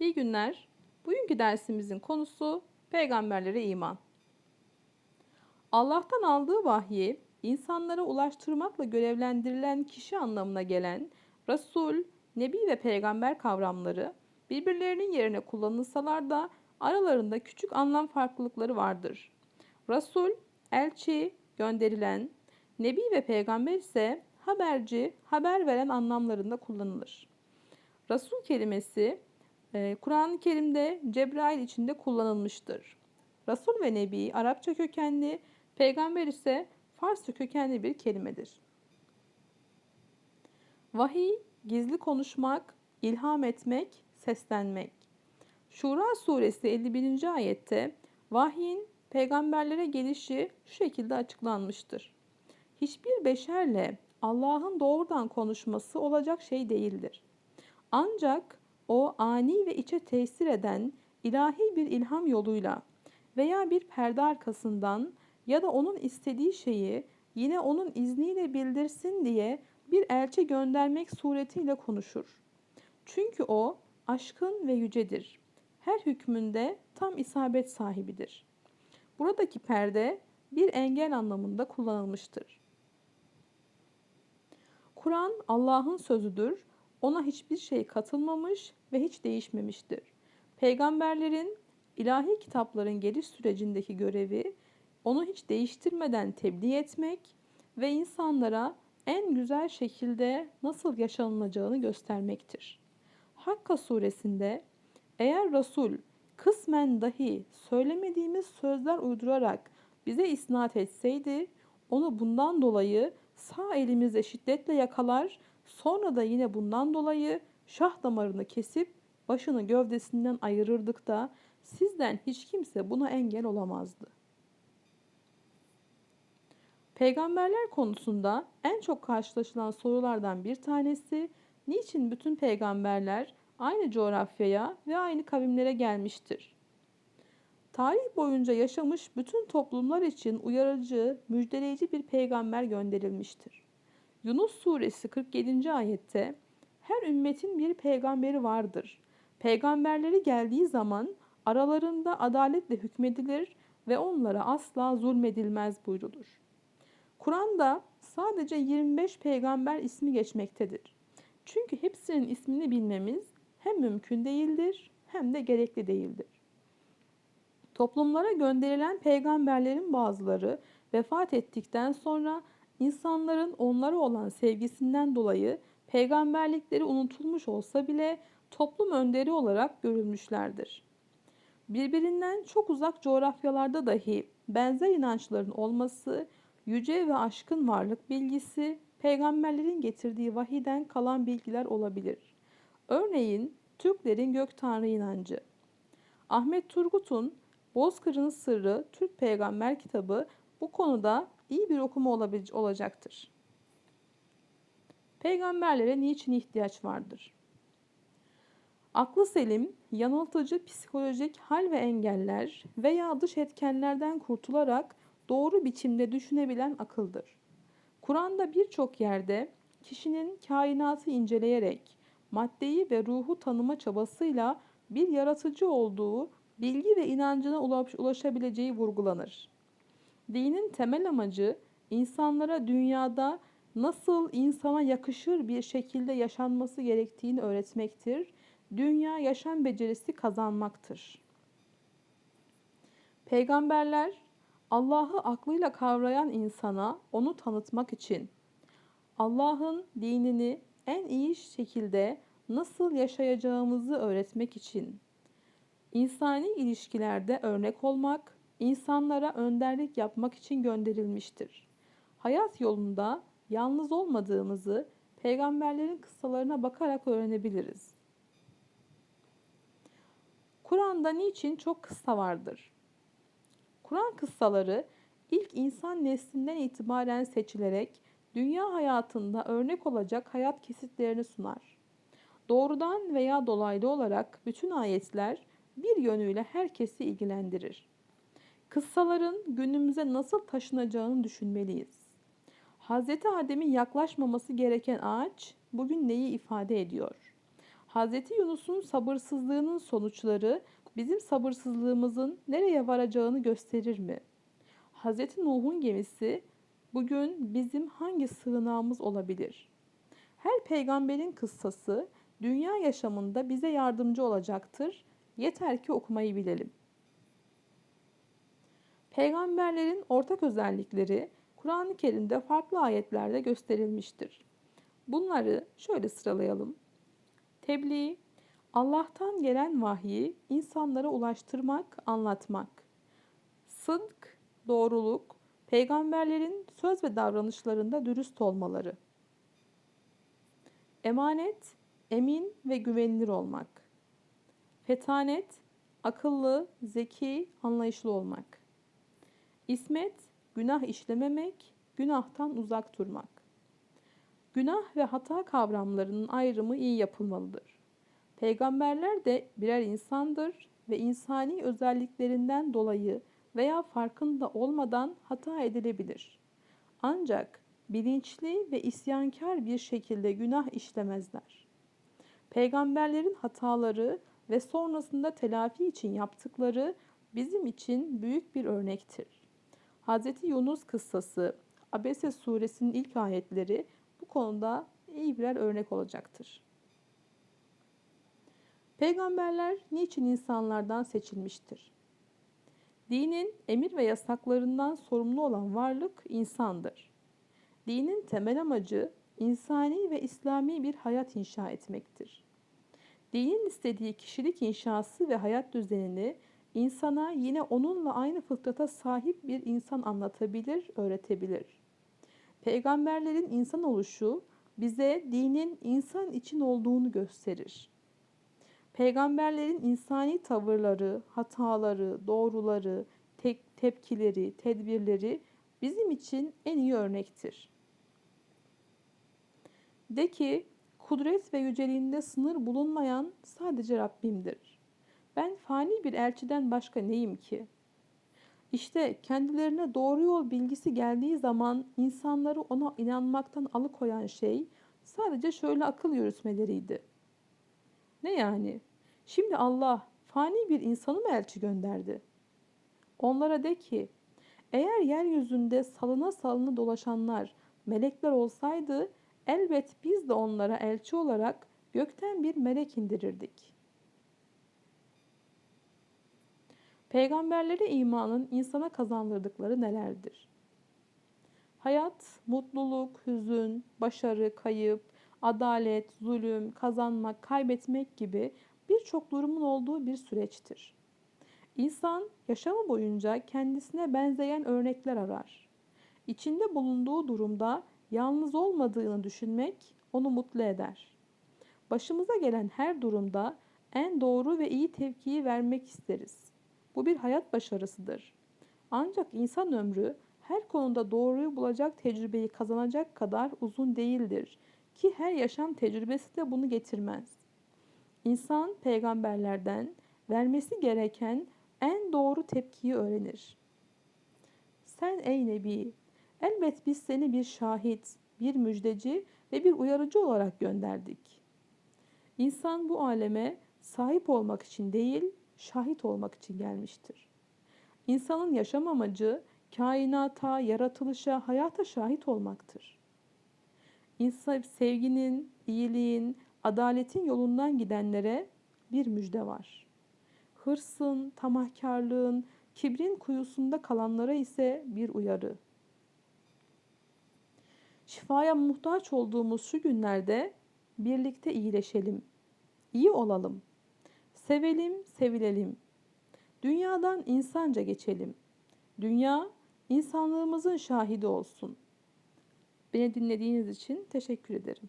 İyi günler. Bugünkü dersimizin konusu peygamberlere iman. Allah'tan aldığı vahyi insanlara ulaştırmakla görevlendirilen kişi anlamına gelen Resul, Nebi ve Peygamber kavramları birbirlerinin yerine kullanılsalar da aralarında küçük anlam farklılıkları vardır. Resul, elçi, gönderilen, Nebi ve Peygamber ise haberci, haber veren anlamlarında kullanılır. Resul kelimesi Kur'an-ı Kerim'de Cebrail içinde kullanılmıştır. Resul ve Nebi Arapça kökenli, peygamber ise Farsça kökenli bir kelimedir. Vahiy, gizli konuşmak, ilham etmek, seslenmek. Şura suresi 51. ayette vahyin peygamberlere gelişi şu şekilde açıklanmıştır. Hiçbir beşerle Allah'ın doğrudan konuşması olacak şey değildir. Ancak o ani ve içe tesir eden ilahi bir ilham yoluyla veya bir perde arkasından ya da onun istediği şeyi yine onun izniyle bildirsin diye bir elçi göndermek suretiyle konuşur. Çünkü o aşkın ve yücedir. Her hükmünde tam isabet sahibidir. Buradaki perde bir engel anlamında kullanılmıştır. Kur'an Allah'ın sözüdür. Ona hiçbir şey katılmamış ve hiç değişmemiştir. Peygamberlerin ilahi kitapların geliş sürecindeki görevi onu hiç değiştirmeden tebliğ etmek ve insanlara en güzel şekilde nasıl yaşanılacağını göstermektir. Hakka suresinde eğer Resul kısmen dahi söylemediğimiz sözler uydurarak bize isnat etseydi onu bundan dolayı sağ elimizle şiddetle yakalar sonra da yine bundan dolayı şah damarını kesip başını gövdesinden ayırırdık da sizden hiç kimse buna engel olamazdı. Peygamberler konusunda en çok karşılaşılan sorulardan bir tanesi niçin bütün peygamberler aynı coğrafyaya ve aynı kavimlere gelmiştir? Tarih boyunca yaşamış bütün toplumlar için uyarıcı, müjdeleyici bir peygamber gönderilmiştir. Yunus suresi 47. ayette her ümmetin bir peygamberi vardır. Peygamberleri geldiği zaman aralarında adaletle hükmedilir ve onlara asla zulmedilmez buyrulur. Kur'an'da sadece 25 peygamber ismi geçmektedir. Çünkü hepsinin ismini bilmemiz hem mümkün değildir hem de gerekli değildir. Toplumlara gönderilen peygamberlerin bazıları vefat ettikten sonra insanların onlara olan sevgisinden dolayı peygamberlikleri unutulmuş olsa bile toplum önderi olarak görülmüşlerdir. Birbirinden çok uzak coğrafyalarda dahi benzer inançların olması, yüce ve aşkın varlık bilgisi, peygamberlerin getirdiği vahiden kalan bilgiler olabilir. Örneğin Türklerin gök tanrı inancı. Ahmet Turgut'un Bozkır'ın Sırrı Türk Peygamber kitabı bu konuda iyi bir okuma olacaktır. Peygamberlere niçin ihtiyaç vardır? Aklı selim, yanıltıcı psikolojik hal ve engeller veya dış etkenlerden kurtularak doğru biçimde düşünebilen akıldır. Kur'an'da birçok yerde kişinin kainatı inceleyerek maddeyi ve ruhu tanıma çabasıyla bir yaratıcı olduğu bilgi ve inancına ulaşabileceği vurgulanır. Dinin temel amacı insanlara dünyada nasıl insana yakışır bir şekilde yaşanması gerektiğini öğretmektir. Dünya yaşam becerisi kazanmaktır. Peygamberler Allah'ı aklıyla kavrayan insana onu tanıtmak için Allah'ın dinini en iyi şekilde nasıl yaşayacağımızı öğretmek için insani ilişkilerde örnek olmak, insanlara önderlik yapmak için gönderilmiştir. Hayat yolunda yalnız olmadığımızı peygamberlerin kıssalarına bakarak öğrenebiliriz. Kur'an'da niçin çok kıssa vardır? Kur'an kıssaları ilk insan neslinden itibaren seçilerek dünya hayatında örnek olacak hayat kesitlerini sunar. Doğrudan veya dolaylı olarak bütün ayetler bir yönüyle herkesi ilgilendirir. Kıssaların günümüze nasıl taşınacağını düşünmeliyiz. Hz. Adem'in yaklaşmaması gereken ağaç bugün neyi ifade ediyor? Hz. Yunus'un sabırsızlığının sonuçları bizim sabırsızlığımızın nereye varacağını gösterir mi? Hz. Nuh'un gemisi bugün bizim hangi sığınağımız olabilir? Her peygamberin kıssası dünya yaşamında bize yardımcı olacaktır. Yeter ki okumayı bilelim. Peygamberlerin ortak özellikleri Kur'an-ı Kerim'de farklı ayetlerde gösterilmiştir. Bunları şöyle sıralayalım. Tebliğ, Allah'tan gelen vahyi insanlara ulaştırmak, anlatmak. Sıdk, doğruluk, peygamberlerin söz ve davranışlarında dürüst olmaları. Emanet, emin ve güvenilir olmak. Fetanet, akıllı, zeki, anlayışlı olmak. İsmet, günah işlememek, günahtan uzak durmak. Günah ve hata kavramlarının ayrımı iyi yapılmalıdır. Peygamberler de birer insandır ve insani özelliklerinden dolayı veya farkında olmadan hata edilebilir. Ancak bilinçli ve isyankar bir şekilde günah işlemezler. Peygamberlerin hataları ve sonrasında telafi için yaptıkları bizim için büyük bir örnektir. Hz. Yunus kıssası, Abese suresinin ilk ayetleri bu konuda iyi birer örnek olacaktır. Peygamberler niçin insanlardan seçilmiştir? Dinin emir ve yasaklarından sorumlu olan varlık insandır. Dinin temel amacı insani ve İslami bir hayat inşa etmektir. Dinin istediği kişilik inşası ve hayat düzenini insana yine onunla aynı fıtrata sahip bir insan anlatabilir, öğretebilir. Peygamberlerin insan oluşu bize dinin insan için olduğunu gösterir. Peygamberlerin insani tavırları, hataları, doğruları, tek tepkileri, tedbirleri bizim için en iyi örnektir. De ki, kudret ve yüceliğinde sınır bulunmayan sadece Rabbimdir. Ben fani bir elçiden başka neyim ki? İşte kendilerine doğru yol bilgisi geldiği zaman insanları ona inanmaktan alıkoyan şey sadece şöyle akıl yürütmeleriydi. Ne yani? Şimdi Allah fani bir insanı mı elçi gönderdi? Onlara de ki, eğer yeryüzünde salına salına dolaşanlar melekler olsaydı elbet biz de onlara elçi olarak gökten bir melek indirirdik. Peygamberlere imanın insana kazandırdıkları nelerdir? Hayat, mutluluk, hüzün, başarı, kayıp, adalet, zulüm, kazanmak, kaybetmek gibi birçok durumun olduğu bir süreçtir. İnsan yaşamı boyunca kendisine benzeyen örnekler arar. İçinde bulunduğu durumda yalnız olmadığını düşünmek onu mutlu eder. Başımıza gelen her durumda en doğru ve iyi tepkiyi vermek isteriz. Bu bir hayat başarısıdır. Ancak insan ömrü her konuda doğruyu bulacak tecrübeyi kazanacak kadar uzun değildir ki her yaşam tecrübesi de bunu getirmez. İnsan peygamberlerden vermesi gereken en doğru tepkiyi öğrenir. Sen ey Nebi, elbet biz seni bir şahit, bir müjdeci ve bir uyarıcı olarak gönderdik. İnsan bu aleme sahip olmak için değil, şahit olmak için gelmiştir. İnsanın yaşam amacı kainata, yaratılışa, hayata şahit olmaktır. İnsan sevginin, iyiliğin, adaletin yolundan gidenlere bir müjde var. Hırsın, tamahkarlığın, kibrin kuyusunda kalanlara ise bir uyarı. Şifaya muhtaç olduğumuz şu günlerde birlikte iyileşelim, iyi olalım, sevelim, sevilelim. Dünyadan insanca geçelim. Dünya insanlığımızın şahidi olsun. Beni dinlediğiniz için teşekkür ederim.